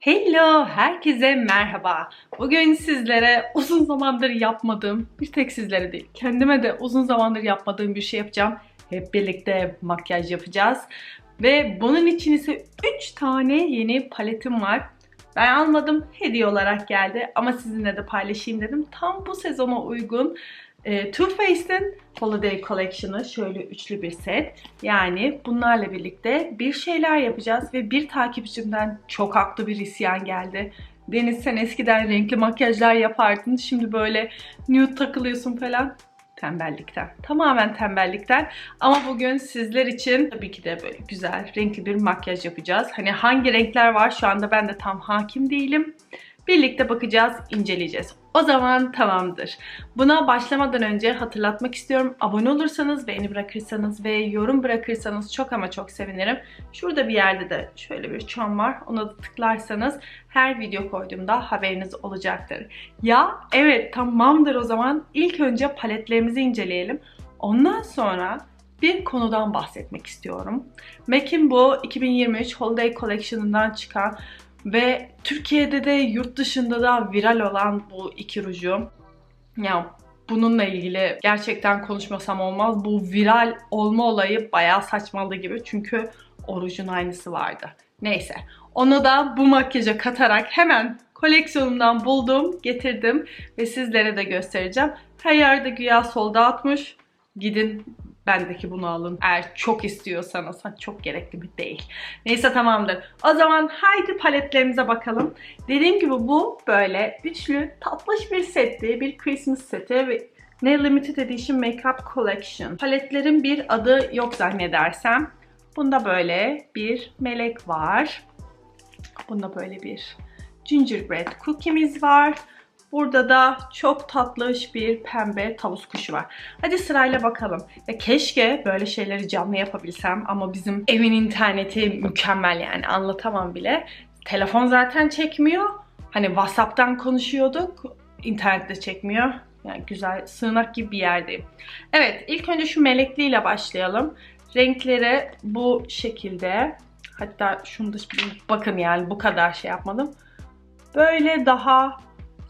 Hello, herkese merhaba. Bugün sizlere uzun zamandır yapmadığım, bir tek sizlere değil, kendime de uzun zamandır yapmadığım bir şey yapacağım. Hep birlikte makyaj yapacağız. Ve bunun için ise 3 tane yeni paletim var. Ben almadım, hediye olarak geldi ama sizinle de paylaşayım dedim. Tam bu sezona uygun e, Too Faced'in Holiday Collection'ı şöyle üçlü bir set. Yani bunlarla birlikte bir şeyler yapacağız ve bir takipçimden çok haklı bir isyan geldi. Deniz sen eskiden renkli makyajlar yapardın. Şimdi böyle nude takılıyorsun falan. Tembellikten. Tamamen tembellikten. Ama bugün sizler için tabii ki de böyle güzel, renkli bir makyaj yapacağız. Hani hangi renkler var şu anda ben de tam hakim değilim. Birlikte bakacağız, inceleyeceğiz. O zaman tamamdır. Buna başlamadan önce hatırlatmak istiyorum. Abone olursanız, beğeni bırakırsanız ve yorum bırakırsanız çok ama çok sevinirim. Şurada bir yerde de şöyle bir çan var. Ona da tıklarsanız her video koyduğumda haberiniz olacaktır. Ya evet tamamdır o zaman. İlk önce paletlerimizi inceleyelim. Ondan sonra bir konudan bahsetmek istiyorum. MAC'in bu 2023 Holiday Collection'ından çıkan ve Türkiye'de de yurt dışında da viral olan bu iki ruju. Ya bununla ilgili gerçekten konuşmasam olmaz. Bu viral olma olayı bayağı saçmalı gibi. Çünkü o rujun aynısı vardı. Neyse. Onu da bu makyaja katarak hemen koleksiyonumdan buldum, getirdim ve sizlere de göstereceğim. Her yerde güya solda atmış. Gidin bendeki bunu alın. Eğer çok istiyorsanız. Ha, çok gerekli bir değil. Neyse tamamdır. O zaman haydi paletlerimize bakalım. Dediğim gibi bu böyle üçlü tatlış bir setti. Bir Christmas seti ve ne Limited Edition Makeup Collection. Paletlerin bir adı yok zannedersem. Bunda böyle bir melek var. Bunda böyle bir gingerbread cookie'miz var. Burada da çok tatlış bir pembe tavus kuşu var. Hadi sırayla bakalım. Ya keşke böyle şeyleri canlı yapabilsem ama bizim evin interneti mükemmel yani anlatamam bile. Telefon zaten çekmiyor. Hani WhatsApp'tan konuşuyorduk. İnternette çekmiyor. Yani güzel sığınak gibi bir yerdeyim. Evet ilk önce şu melekliyle başlayalım. Renkleri bu şekilde. Hatta şunu da bakın yani bu kadar şey yapmadım. Böyle daha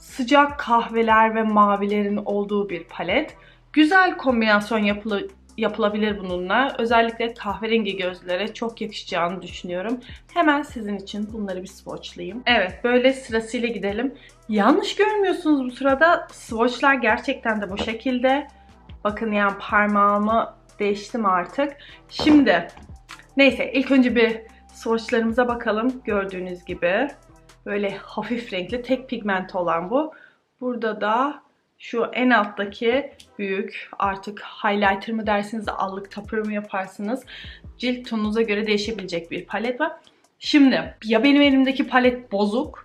sıcak kahveler ve mavilerin olduğu bir palet. Güzel kombinasyon yapılı, yapılabilir bununla. Özellikle kahverengi gözlere çok yakışacağını düşünüyorum. Hemen sizin için bunları bir swatchlayayım. Evet böyle sırasıyla gidelim. Yanlış görmüyorsunuz bu sırada. Swatchlar gerçekten de bu şekilde. Bakın yani parmağımı değiştim artık. Şimdi neyse ilk önce bir swatchlarımıza bakalım. Gördüğünüz gibi Böyle hafif renkli tek pigment olan bu. Burada da şu en alttaki büyük artık highlighter mı dersiniz, allık tapır mı yaparsınız. Cilt tonunuza göre değişebilecek bir palet var. Şimdi ya benim elimdeki palet bozuk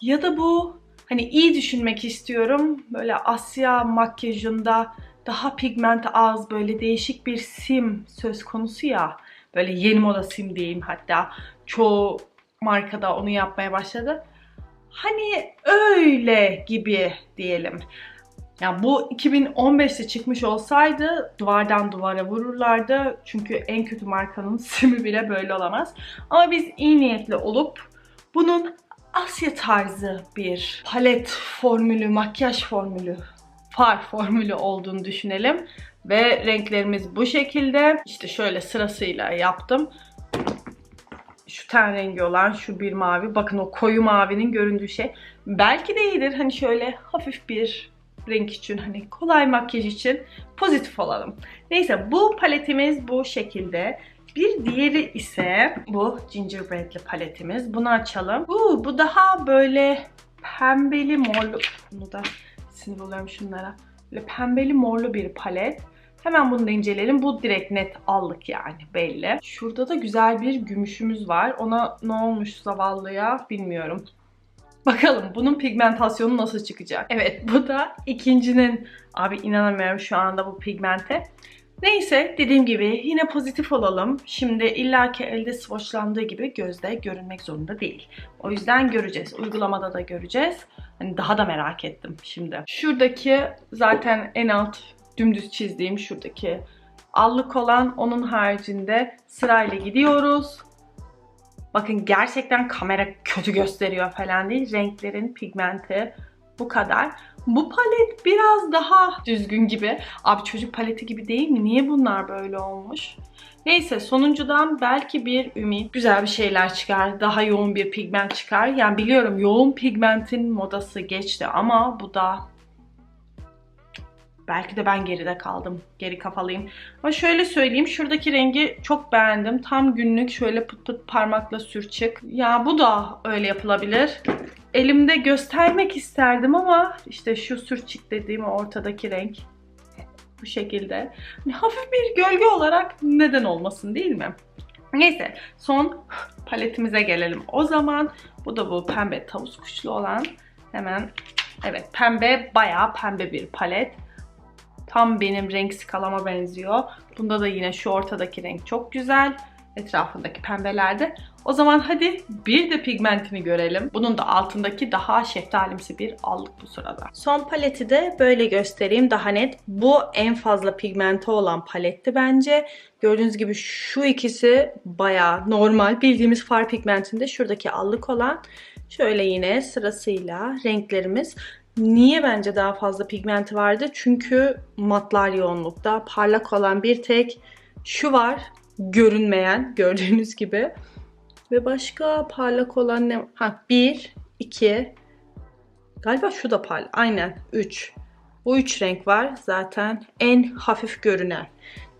ya da bu hani iyi düşünmek istiyorum. Böyle Asya makyajında daha pigment az böyle değişik bir sim söz konusu ya. Böyle yeni moda sim diyeyim hatta. Çoğu markada onu yapmaya başladı. Hani öyle gibi diyelim. Yani bu 2015'te çıkmış olsaydı duvardan duvara vururlardı. Çünkü en kötü markanın simi bile böyle olamaz. Ama biz iyi niyetli olup bunun Asya tarzı bir palet formülü, makyaj formülü, far formülü olduğunu düşünelim. Ve renklerimiz bu şekilde. İşte şöyle sırasıyla yaptım şu ten rengi olan şu bir mavi. Bakın o koyu mavinin göründüğü şey. Belki de iyidir. Hani şöyle hafif bir renk için hani kolay makyaj için pozitif olalım. Neyse bu paletimiz bu şekilde. Bir diğeri ise bu gingerbread'li paletimiz. Bunu açalım. Uu, bu daha böyle pembeli morlu. Bunu da sinir oluyorum şunlara. Böyle pembeli morlu bir palet. Hemen bunu da inceleyelim. Bu direkt net allık yani belli. Şurada da güzel bir gümüşümüz var. Ona ne olmuş zavallıya bilmiyorum. Bakalım bunun pigmentasyonu nasıl çıkacak. Evet bu da ikincinin. Abi inanamıyorum şu anda bu pigmente. Neyse dediğim gibi yine pozitif olalım. Şimdi illaki elde swatchlandığı gibi gözde görünmek zorunda değil. O yüzden göreceğiz. Uygulamada da göreceğiz. Hani daha da merak ettim şimdi. Şuradaki zaten en alt dümdüz çizdiğim şuradaki allık olan onun haricinde sırayla gidiyoruz. Bakın gerçekten kamera kötü gösteriyor falan değil. Renklerin pigmenti bu kadar. Bu palet biraz daha düzgün gibi. Abi çocuk paleti gibi değil mi? Niye bunlar böyle olmuş? Neyse sonuncudan belki bir ümit güzel bir şeyler çıkar. Daha yoğun bir pigment çıkar. Yani biliyorum yoğun pigmentin modası geçti ama bu da belki de ben geride kaldım. Geri kafalıyım. Ama şöyle söyleyeyim şuradaki rengi çok beğendim. Tam günlük şöyle pıt pıt parmakla sür çık. Ya bu da öyle yapılabilir. Elimde göstermek isterdim ama işte şu sürçük dediğim ortadaki renk bu şekilde. Hani hafif bir gölge olarak neden olmasın değil mi? Neyse son paletimize gelelim. O zaman bu da bu pembe tavus kuşlu olan hemen evet pembe bayağı pembe bir palet. Tam benim renk skalama benziyor. Bunda da yine şu ortadaki renk çok güzel. Etrafındaki pembelerde. O zaman hadi bir de pigmentini görelim. Bunun da altındaki daha şeftalimsi bir allık bu sırada. Son paleti de böyle göstereyim daha net. Bu en fazla pigmenti olan paletti bence. Gördüğünüz gibi şu ikisi baya normal. Bildiğimiz far pigmentinde şuradaki allık olan. Şöyle yine sırasıyla renklerimiz. Niye bence daha fazla pigmenti vardı? Çünkü matlar yoğunlukta. Parlak olan bir tek şu var. Görünmeyen gördüğünüz gibi. Ve başka parlak olan ne? Ha bir, iki. Galiba şu da parlak. Aynen üç. Bu üç renk var zaten en hafif görünen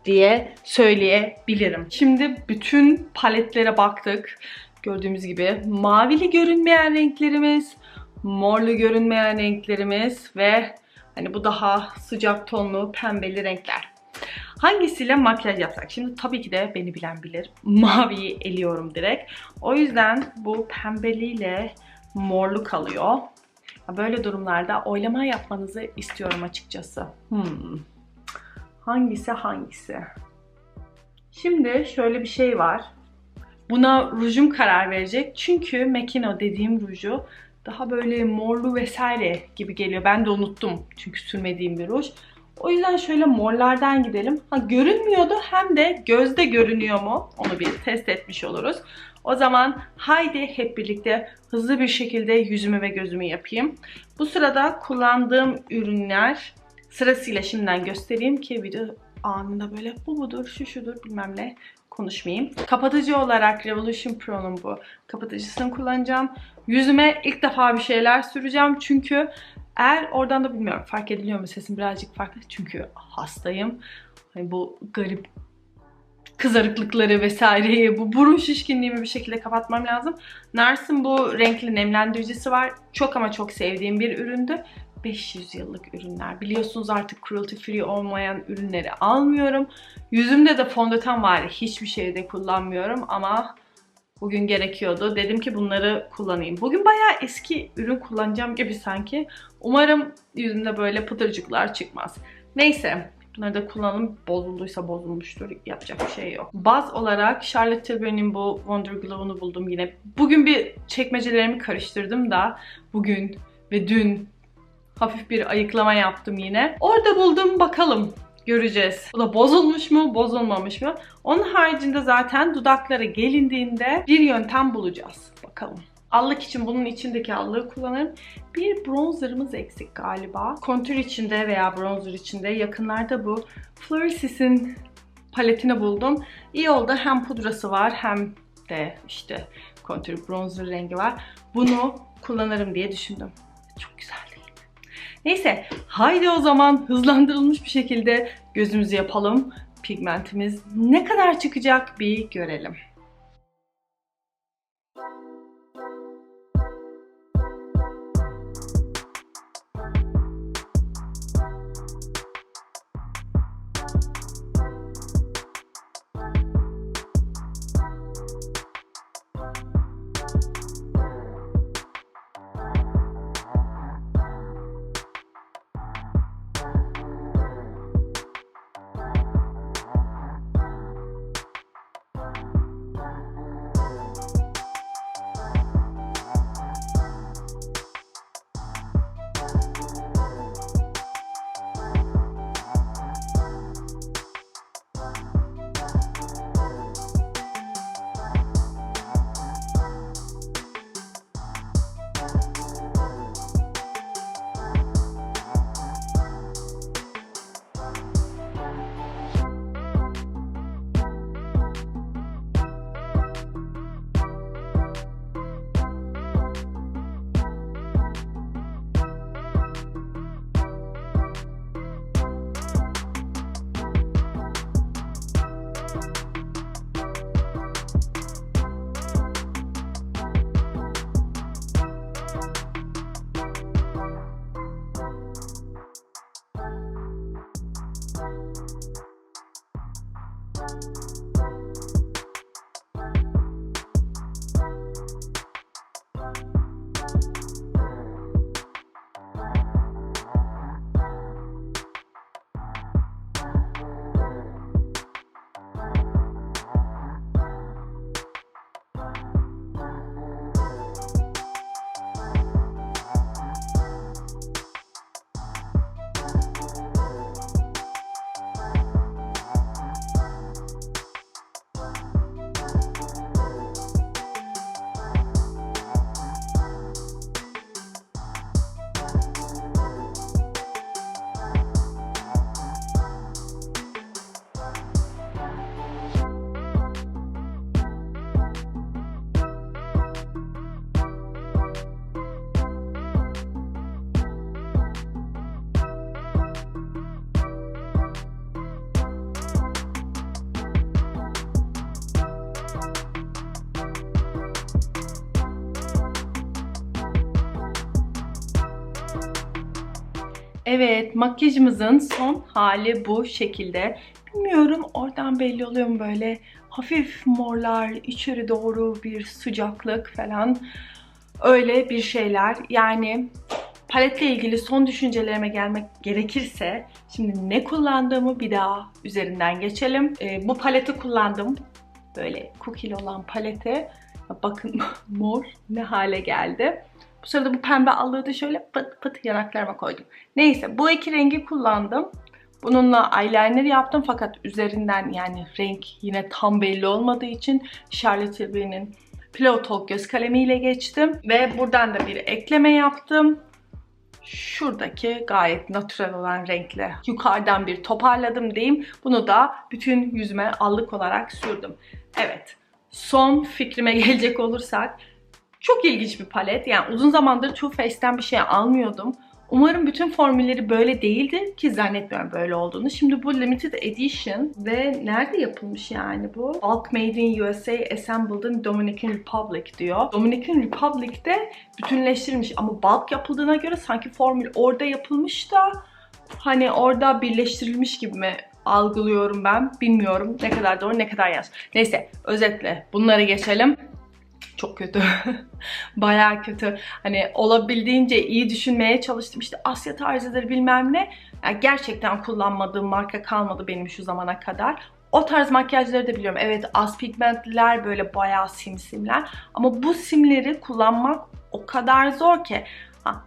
diye söyleyebilirim. Şimdi bütün paletlere baktık. Gördüğümüz gibi mavili görünmeyen renklerimiz, morlu görünmeyen renklerimiz ve hani bu daha sıcak tonlu pembeli renkler. Hangisiyle makyaj yapsak? Şimdi tabii ki de beni bilen bilir. Maviyi eliyorum direkt. O yüzden bu pembeliyle morlu kalıyor. Böyle durumlarda oylama yapmanızı istiyorum açıkçası. Hmm. Hangisi hangisi? Şimdi şöyle bir şey var. Buna rujum karar verecek. Çünkü Mekino dediğim ruju daha böyle morlu vesaire gibi geliyor. Ben de unuttum çünkü sürmediğim bir ruj. O yüzden şöyle morlardan gidelim. Ha görünmüyordu hem de gözde görünüyor mu? Onu bir test etmiş oluruz. O zaman haydi hep birlikte hızlı bir şekilde yüzümü ve gözümü yapayım. Bu sırada kullandığım ürünler sırasıyla şimdiden göstereyim ki video anında böyle bu budur, şu şudur bilmem ne konuşmayayım. Kapatıcı olarak Revolution Pro'nun bu kapatıcısını kullanacağım. Yüzüme ilk defa bir şeyler süreceğim çünkü eğer oradan da bilmiyorum fark ediliyor mu sesim birazcık farklı çünkü hastayım. Hani bu garip kızarıklıkları vesaireyi, bu burun şişkinliğimi bir şekilde kapatmam lazım. Nars'ın bu renkli nemlendiricisi var. Çok ama çok sevdiğim bir üründü. 500 yıllık ürünler. Biliyorsunuz artık cruelty free olmayan ürünleri almıyorum. Yüzümde de fondöten var. Hiçbir şeyde kullanmıyorum ama bugün gerekiyordu. Dedim ki bunları kullanayım. Bugün bayağı eski ürün kullanacağım gibi sanki. Umarım yüzümde böyle pıtırcıklar çıkmaz. Neyse Bunları da kullanalım. Bozulduysa bozulmuştur. Yapacak bir şey yok. Baz olarak Charlotte Tilbury'nin bu Wonder Glow'unu buldum yine. Bugün bir çekmecelerimi karıştırdım da bugün ve dün hafif bir ayıklama yaptım yine. Orada buldum bakalım. Göreceğiz. Bu da bozulmuş mu, bozulmamış mı? Onun haricinde zaten dudaklara gelindiğinde bir yöntem bulacağız. Bakalım. Allık için bunun içindeki allığı kullanırım. Bir bronzerımız eksik galiba. Kontür içinde veya bronzer içinde yakınlarda bu Florisis'in paletini buldum. İyi oldu. Hem pudrası var hem de işte kontür bronzer rengi var. Bunu kullanırım diye düşündüm. Çok güzel? Neyse haydi o zaman hızlandırılmış bir şekilde gözümüzü yapalım. Pigmentimiz ne kadar çıkacak bir görelim. Evet makyajımızın son hali bu şekilde. Bilmiyorum oradan belli oluyor mu böyle hafif morlar, içeri doğru bir sıcaklık falan. Öyle bir şeyler. Yani paletle ilgili son düşüncelerime gelmek gerekirse şimdi ne kullandığımı bir daha üzerinden geçelim. Ee, bu paleti kullandım. Böyle cookie'li olan paleti. Bakın mor ne hale geldi. Bu sırada bu pembe allığı da şöyle pıt pıt yanaklarıma koydum. Neyse bu iki rengi kullandım. Bununla eyeliner yaptım fakat üzerinden yani renk yine tam belli olmadığı için Charlotte Tilbury'nin Pillow Talk göz kalemiyle geçtim. Ve buradan da bir ekleme yaptım. Şuradaki gayet natural olan renkle yukarıdan bir toparladım diyeyim. Bunu da bütün yüzüme allık olarak sürdüm. Evet son fikrime gelecek olursak çok ilginç bir palet. Yani uzun zamandır Too Faced'ten bir şey almıyordum. Umarım bütün formülleri böyle değildi ki zannetmiyorum böyle olduğunu. Şimdi bu limited edition ve nerede yapılmış yani bu? Bulk Made in USA Assembled in Dominican Republic diyor. Dominican Republic'te bütünleştirilmiş ama bulk yapıldığına göre sanki formül orada yapılmış da hani orada birleştirilmiş gibi mi algılıyorum ben. Bilmiyorum ne kadar doğru ne kadar yanlış. Neyse özetle bunları geçelim çok kötü. Baya kötü. Hani olabildiğince iyi düşünmeye çalıştım. İşte Asya tarzıdır bilmem ne. Yani gerçekten kullanmadığım marka kalmadı benim şu zamana kadar. O tarz makyajları da biliyorum. Evet az pigmentliler böyle bayağı simsimler. Ama bu simleri kullanmak o kadar zor ki.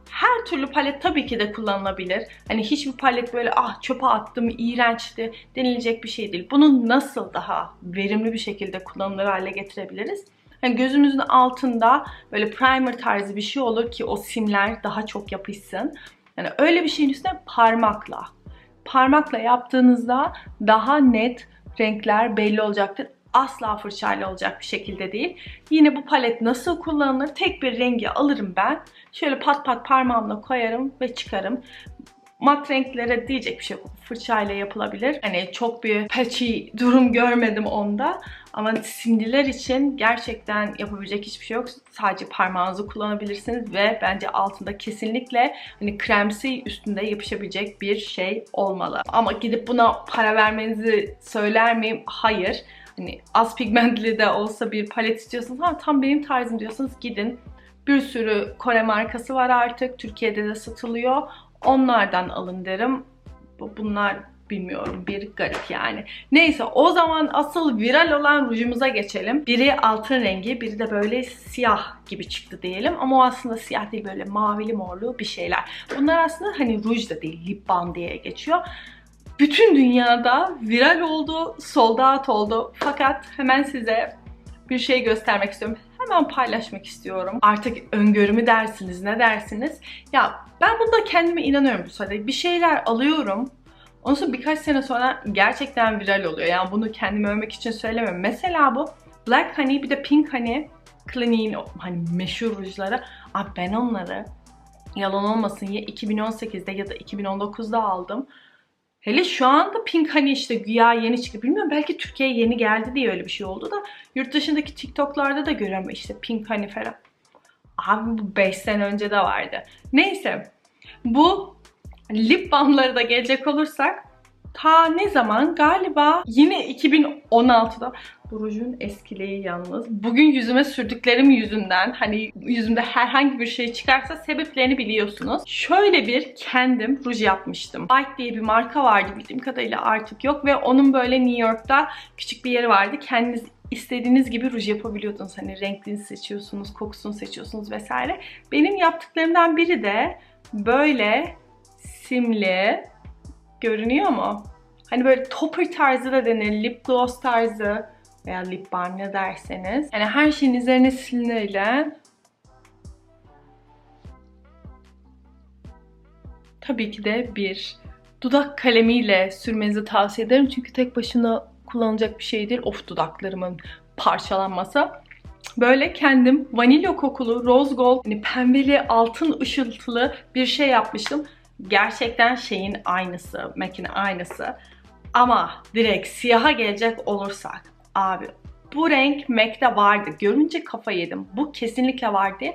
Her türlü palet tabii ki de kullanılabilir. Hani hiçbir palet böyle ah çöpe attım, iğrençti denilecek bir şey değil. Bunu nasıl daha verimli bir şekilde kullanılır hale getirebiliriz? Hani gözümüzün altında böyle primer tarzı bir şey olur ki o simler daha çok yapışsın. Yani öyle bir şeyin üstüne parmakla. Parmakla yaptığınızda daha net renkler belli olacaktır. Asla fırçayla olacak bir şekilde değil. Yine bu palet nasıl kullanılır? Tek bir rengi alırım ben. Şöyle pat pat parmağımla koyarım ve çıkarım mat renklere diyecek bir şey yok. Fırçayla yapılabilir. Hani çok bir patchy durum görmedim onda. Ama simdiler için gerçekten yapabilecek hiçbir şey yok. Sadece parmağınızı kullanabilirsiniz ve bence altında kesinlikle hani kremsi üstünde yapışabilecek bir şey olmalı. Ama gidip buna para vermenizi söyler miyim? Hayır. Hani az pigmentli de olsa bir palet istiyorsanız ha tam benim tarzım diyorsanız gidin. Bir sürü Kore markası var artık. Türkiye'de de satılıyor. Onlardan alın derim. Bunlar bilmiyorum bir garip yani. Neyse o zaman asıl viral olan rujumuza geçelim. Biri altın rengi, biri de böyle siyah gibi çıktı diyelim. Ama o aslında siyah değil böyle mavili morlu bir şeyler. Bunlar aslında hani ruj da değil, lip balm diye geçiyor. Bütün dünyada viral oldu, sold oldu. Fakat hemen size bir şey göstermek istiyorum. Hemen paylaşmak istiyorum. Artık öngörümü dersiniz, ne dersiniz? Ya ben bunda kendime inanıyorum bu sırada. Bir şeyler alıyorum. Ondan sonra birkaç sene sonra gerçekten viral oluyor. Yani bunu kendime övmek için söylemiyorum. Mesela bu Black Honey bir de Pink Honey Clinique'in hani meşhur rujları. Abi ben onları yalan olmasın ya 2018'de ya da 2019'da aldım. Hele şu anda Pink Honey işte güya yeni çıktı. Bilmiyorum belki Türkiye'ye yeni geldi diye öyle bir şey oldu da yurt dışındaki TikTok'larda da görüyorum işte Pink Honey falan. Abi bu 5 sene önce de vardı. Neyse. Bu lip balmları da gelecek olursak ta ne zaman? Galiba yine 2016'da bu rujun eskiliği yalnız. Bugün yüzüme sürdüklerim yüzünden hani yüzümde herhangi bir şey çıkarsa sebeplerini biliyorsunuz. Şöyle bir kendim ruj yapmıştım. Bite diye bir marka vardı bildiğim kadarıyla artık yok ve onun böyle New York'ta küçük bir yeri vardı. Kendiniz istediğiniz gibi ruj yapabiliyordunuz. Hani renklini seçiyorsunuz, kokusunu seçiyorsunuz vesaire. Benim yaptıklarımdan biri de böyle simli görünüyor mu? Hani böyle topper tarzı da denir, lip gloss tarzı veya lip balm ne derseniz. Yani her şeyin üzerine siliniyle tabii ki de bir dudak kalemiyle sürmenizi tavsiye ederim. Çünkü tek başına kullanılacak bir şey değil. Of dudaklarımın parçalanması. Böyle kendim vanilya kokulu rose gold hani pembeli altın ışıltılı bir şey yapmıştım. Gerçekten şeyin aynısı, makine aynısı. Ama direkt siyaha gelecek olursak abi bu renk MAC'de vardı. Görünce kafa yedim. Bu kesinlikle vardı.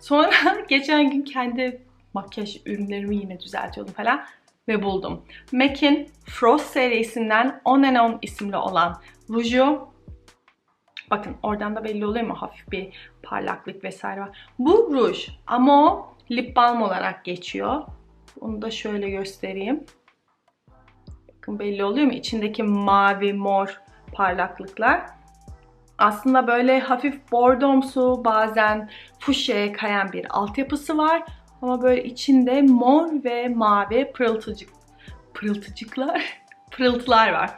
Sonra geçen gün kendi makyaj ürünlerimi yine düzeltiyordum falan ve buldum. MAC'in Frost serisinden On and On isimli olan ruju Bakın oradan da belli oluyor mu hafif bir parlaklık vesaire var. Bu ruj ama o lip balm olarak geçiyor. Onu da şöyle göstereyim. Bakın belli oluyor mu? İçindeki mavi, mor parlaklıklar. Aslında böyle hafif bordomsu bazen fuşya'ya kayan bir altyapısı var. Ama böyle içinde mor ve mavi pırıltıcık, pırıltıcıklar, pırıltılar var.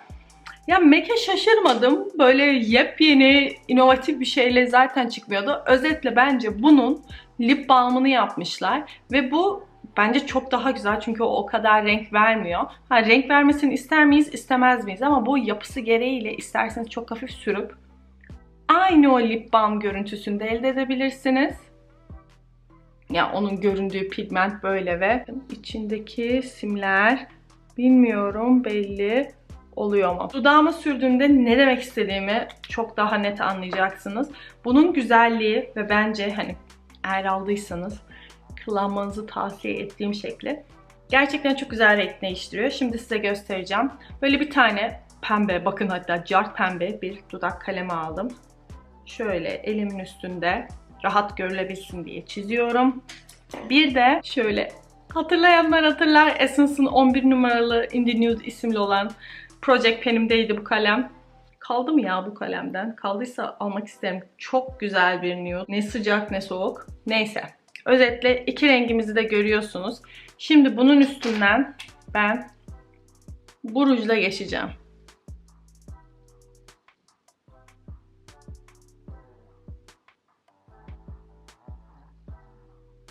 Ya MAC'e şaşırmadım. Böyle yepyeni, inovatif bir şeyle zaten çıkmıyordu. Özetle bence bunun lip balmını yapmışlar. Ve bu bence çok daha güzel çünkü o o kadar renk vermiyor. Ha, renk vermesini ister miyiz, istemez miyiz? Ama bu yapısı gereğiyle isterseniz çok hafif sürüp aynı o lip balm görüntüsünde elde edebilirsiniz. Ya onun göründüğü pigment böyle ve içindeki simler bilmiyorum belli oluyor mu? Dudağıma sürdüğümde ne demek istediğimi çok daha net anlayacaksınız. Bunun güzelliği ve bence hani eğer aldıysanız kullanmanızı tavsiye ettiğim şekli gerçekten çok güzel renk değiştiriyor. Şimdi size göstereceğim. Böyle bir tane pembe, bakın hatta car pembe bir dudak kalemi aldım. Şöyle elimin üstünde rahat görülebilsin diye çiziyorum. Bir de şöyle hatırlayanlar hatırlar Essence'ın 11 numaralı In The Nude isimli olan Project Pen'imdeydi bu kalem. Kaldı mı ya bu kalemden? Kaldıysa almak isterim. Çok güzel bir nude. Ne sıcak ne soğuk. Neyse. Özetle iki rengimizi de görüyorsunuz. Şimdi bunun üstünden ben bu rujla geçeceğim.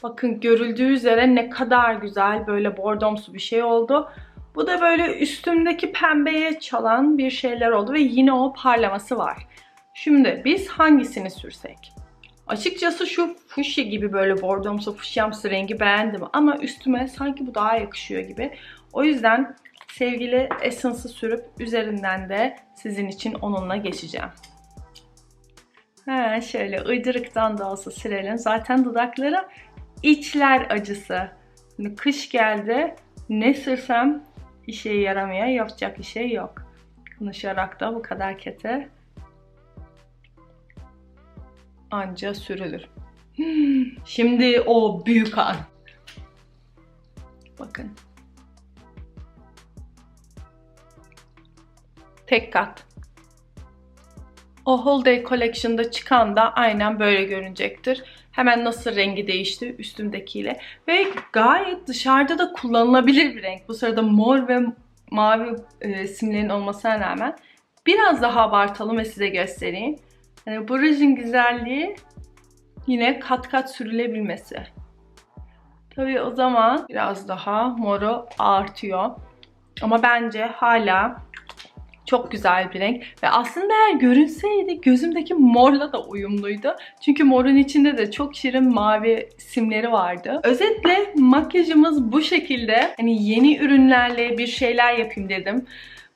Bakın görüldüğü üzere ne kadar güzel böyle bordomsu bir şey oldu. Bu da böyle üstümdeki pembeye çalan bir şeyler oldu ve yine o parlaması var. Şimdi biz hangisini sürsek? Açıkçası şu fuşya gibi böyle bordomsu fuşyamsı rengi beğendim ama üstüme sanki bu daha yakışıyor gibi. O yüzden sevgili Essence'ı sürüp üzerinden de sizin için onunla geçeceğim. Ha, şöyle uyduruktan da olsa sürelim. Zaten dudaklarım içler acısı. Şimdi kış geldi. Ne sürsem işe yaramıyor. Yapacak bir şey yok. Konuşarak da bu kadar kötü anca sürülür. Şimdi o büyük an. Bakın. Tek kat. O Holiday Collection'da çıkan da aynen böyle görünecektir. Hemen nasıl rengi değişti üstümdekiyle. Ve gayet dışarıda da kullanılabilir bir renk. Bu sırada mor ve mavi e, simlerin olmasına rağmen biraz daha abartalım ve size göstereyim. Yani bu rujun güzelliği yine kat kat sürülebilmesi. Tabii o zaman biraz daha moru artıyor. Ama bence hala çok güzel bir renk. Ve aslında eğer görünseydi gözümdeki morla da uyumluydu. Çünkü morun içinde de çok şirin mavi simleri vardı. Özetle makyajımız bu şekilde. Hani yeni ürünlerle bir şeyler yapayım dedim.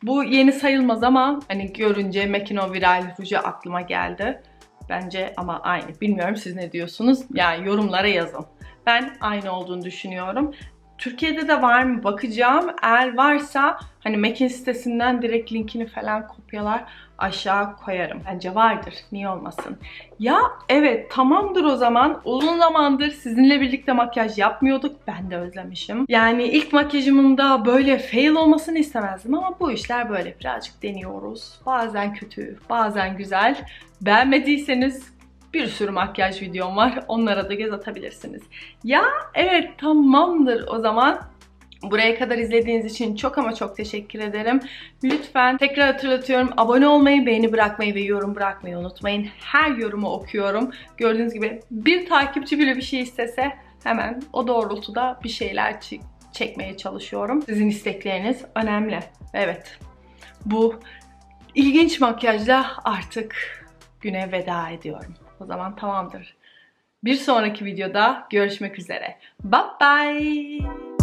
Bu yeni sayılmaz ama hani görünce Mekino Viral Rouge aklıma geldi. Bence ama aynı. Bilmiyorum siz ne diyorsunuz? Yani yorumlara yazın. Ben aynı olduğunu düşünüyorum. Türkiye'de de var mı bakacağım. Eğer varsa hani Mekin sitesinden direkt linkini falan kopyalar aşağı koyarım. Bence vardır. Niye olmasın? Ya evet tamamdır o zaman. Uzun zamandır sizinle birlikte makyaj yapmıyorduk. Ben de özlemişim. Yani ilk makyajımın da böyle fail olmasını istemezdim ama bu işler böyle birazcık deniyoruz. Bazen kötü, bazen güzel. Beğenmediyseniz bir sürü makyaj videom var. Onlara da göz atabilirsiniz. Ya evet tamamdır o zaman. Buraya kadar izlediğiniz için çok ama çok teşekkür ederim. Lütfen tekrar hatırlatıyorum. Abone olmayı, beğeni bırakmayı ve yorum bırakmayı unutmayın. Her yorumu okuyorum. Gördüğünüz gibi bir takipçi bile bir şey istese hemen o doğrultuda bir şeyler çekmeye çalışıyorum. Sizin istekleriniz önemli. Evet. Bu ilginç makyajla artık güne veda ediyorum. O zaman tamamdır. Bir sonraki videoda görüşmek üzere. Bye bye.